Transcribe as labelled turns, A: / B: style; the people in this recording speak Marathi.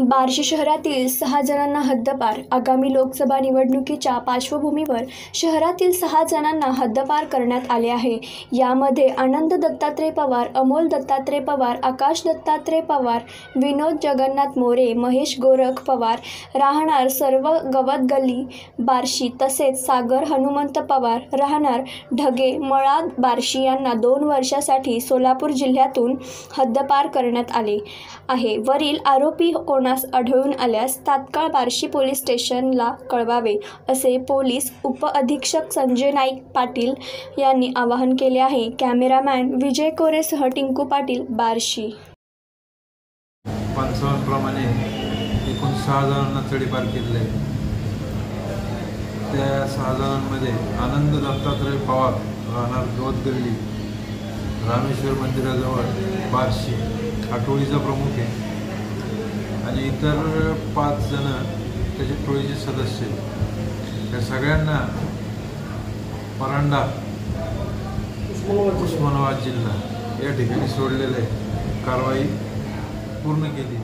A: बार्शी शहरातील सहा जणांना हद्दपार. आगामी लोकसभा निवडणुकीच्या पार्श्वभूमीवर शहरातील सहा जणांना हद्दपार करण्यात आले आहे. यामध्ये आनंद दत्तात्रय पवार अमोल दत्तात्रय पवार आकाश दत्तात्रय पवार विनोद जगन्नाथ मोरे महेश गोरख पवार राहणार सर्व गवत गल्ली बार्शी तसेच सागर हनुमंत पवार राहणार ढगे मळा बार्शी यांना दोन वर्षासाठी सोलापूर जिल्ह्यातून हद्दपार करण्यात आले आहे. वरील आरोपी कोणास आढळून आल्यास तात्काळ बार्शी पोलीस स्टेशनला कळवावे असे पोलीस उपअधीक्षक संजय नाईक पाटील यांनी आवाहन केले आहे. कॅमेरामॅन विजय कोरेसह टिंकू पाटील बार्शी.
B: पंचावन्नप्रमाणे एकूण सहा जणांना चढीपार केले त्या सहा जणांमध्ये आनंद दत्तात्रय पवार राहणार गवत गल्ली रामेश्वर मंदिराजवळ बार्शी आठोळीचा प्रमुख आहे. आणि इतर पाच जण त्याचे टोळीचे सदस्य त्या सगळ्यांना परांडा उस्मानाबाद जिल्हा या ठिकाणी सोडलेले कारवाई पूर्ण केली.